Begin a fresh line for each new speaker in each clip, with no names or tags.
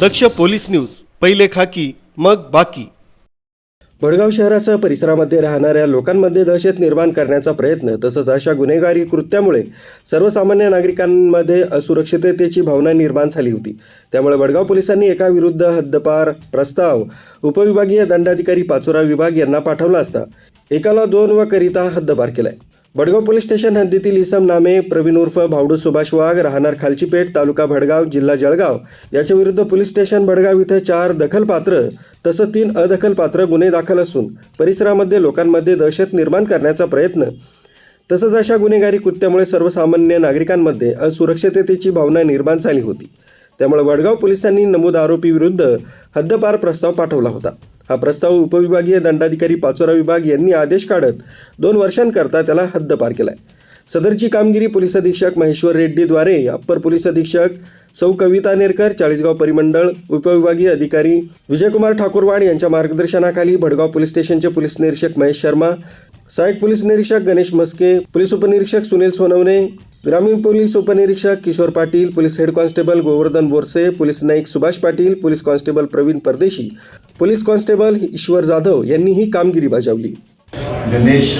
दक्ष police news पहिले खाकी मग बाकी.
बडगाव शहरासह परिसरामध्ये राहणाऱ्या लोकांमध्ये दहशत निर्माण करण्याचा प्रयत्न तसंच अशा गुन्हेगारी कृत्यामुळे सर्वसामान्य नागरिकांमध्ये असुरक्षिततेची भावना निर्माण झाली होती. त्यामुळे वडगाव पोलिसांनी एका विरुद्ध हद्दपार प्रस्ताव उपविभागीय दंडाधिकारी पाचोरा विभाग यांना पाठवला असता एकाला दोन व करिता हद्दपार केलाय. बडगाव पोलीस स्टेशन हद्दीतील इसम नामे प्रवीण उर्फ भावडू सुभाष वाघ राहणार खालचीपेठ तालुका भडगाव जिल्हा जळगाव. याच्या विरुद्ध पोलीस स्टेशन भडगाव इथं चार दखलपात्र तसं तीन अदखलपात्र गुन्हे दाखल असून परिसरामध्ये लोकांमध्ये दहशत निर्माण करण्याचा प्रयत्न. तसंच अशा गुन्हेगारी कृत्यामुळे सर्वसामान्य नागरिकांमध्ये असुरक्षिततेची भावना निर्माण झाली होती. त्यामुळे वडगाव पोलिसांनी नमूद आरोपी विरुद्ध हद्दपार प्रस्ताव पाठवला होता. हा प्रस्ताव उपविभागीय दंडाधिकारी पाचोरा विभाग यांनी आदेश काढत दोन वर्षांकरता त्याला हद्दपार केलाय. सदरची कामगिरी पोलीस अधीक्षक महेश्वर रेड्डीद्वारे अप्पर पोलीस अधीक्षक सौ कविता नेरकर चाळीसगाव परिमंडळ उपविभागीय अधिकारी विजयकुमार ठाकूरवाड यांच्या मार्गदर्शनाखाली भडगाव पोलीस स्टेशनचे पोलीस निरीक्षक महेश शर्मा सहाय्यक पोलीस निरीक्षक गणेश मस्के पोलीस उपनिरीक्षक सुनील सोनवणे ग्रामीण पोलीस उपनिरीक्षक Kishor Patil police head constable Govardhan Borse police Naik Subhash Patil police constable Pravin Pardeshi police constable ईश्वर जाधव यांनी ही कामगिरी बजावली.
गणेश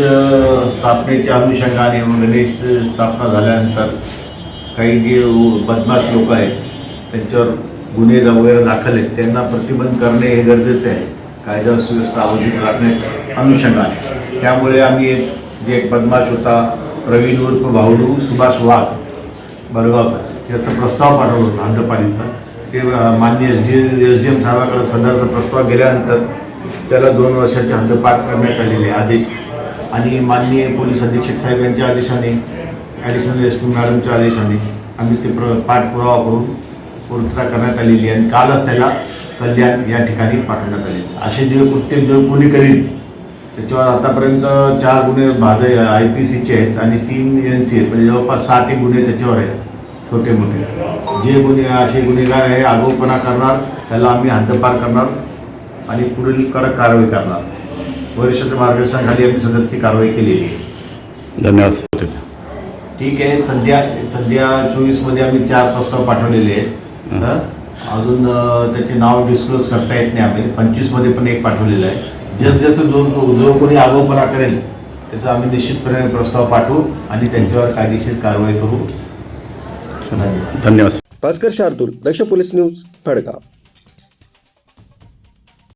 स्थापनेच्या अनुषंगाने व गणेश स्थापना झाल्यानंतर काही जे बदमाश लोक आहेत त्यांच्यावर गुन्हे वगैरे दाखल आहेत त्यांना प्रतिबंध करणे हे गरजेचे आहे. कायदा सुव्यवस्था अवधित राखण्याच्या अनुषंगाने. त्यामुळे आम्ही एक जे एक बदमाश होता प्रवीण उर्फ भाऊडू सुभाष वाघ बडगावचा याचा प्रस्ताव पाठवला होता हद्दपालीचा ते अ, S D S D M साहेबाकडे सदरचा प्रस्ताव गेल्यानंतर त्याला दोन वर्षाची हद्दपात करण्यात आलेले आदेश. आणि माननीय पोलीस अधीक्षक साहेब यांच्या आदेशाने ॲडिशनल एस पी मॅडमच्या आदेशाने आम्ही ते प्र पाठपुरावा करून पूर्तता करण्यात आलेली आणि कालच त्याला कल्याण या ठिकाणी पाठवण्यात आले असे जे कृत्य जो कोणी करील त्याच्यावर आतापर्यंत चार गुन्हे भाद आय पी सीचे आहेत आणि तीन एन सी आहेत. म्हणजे जवळपास सात एक गुन्हे त्याच्यावर आहेत छोटे मोठे. जे गुन्हे असे गुन्हेगार आहे आगोपणा करणार त्याला आम्ही हद्दपार करणार आणि पुढील कडक कारवाई करणार. वरिष्ठाच्या मार्गदर्शनाखाली आम्ही सदरची कारवाई केलेली आहे.
धन्यवाद
ठीक आहे. सध्या सध्या चोवीसमध्ये आम्ही चार प्रस्ताव पाठवलेले आहेत. हं? अजून त्याचे नाव डिस्क्लोज करता येत नाही आम्ही. पंचवीसमध्ये पण एक पाठवलेलं आहे. जस जसं जो जो जो कोणी आगोपणा करेल त्याचा आम्ही निश्चितपणे प्रस्ताव पाठवू आणि त्यांच्यावर कायदेशीर कारवाई करू. धन्यवाद.
धन्यवाद.
Bhaskar Shardul Daksh police news Bhadgaon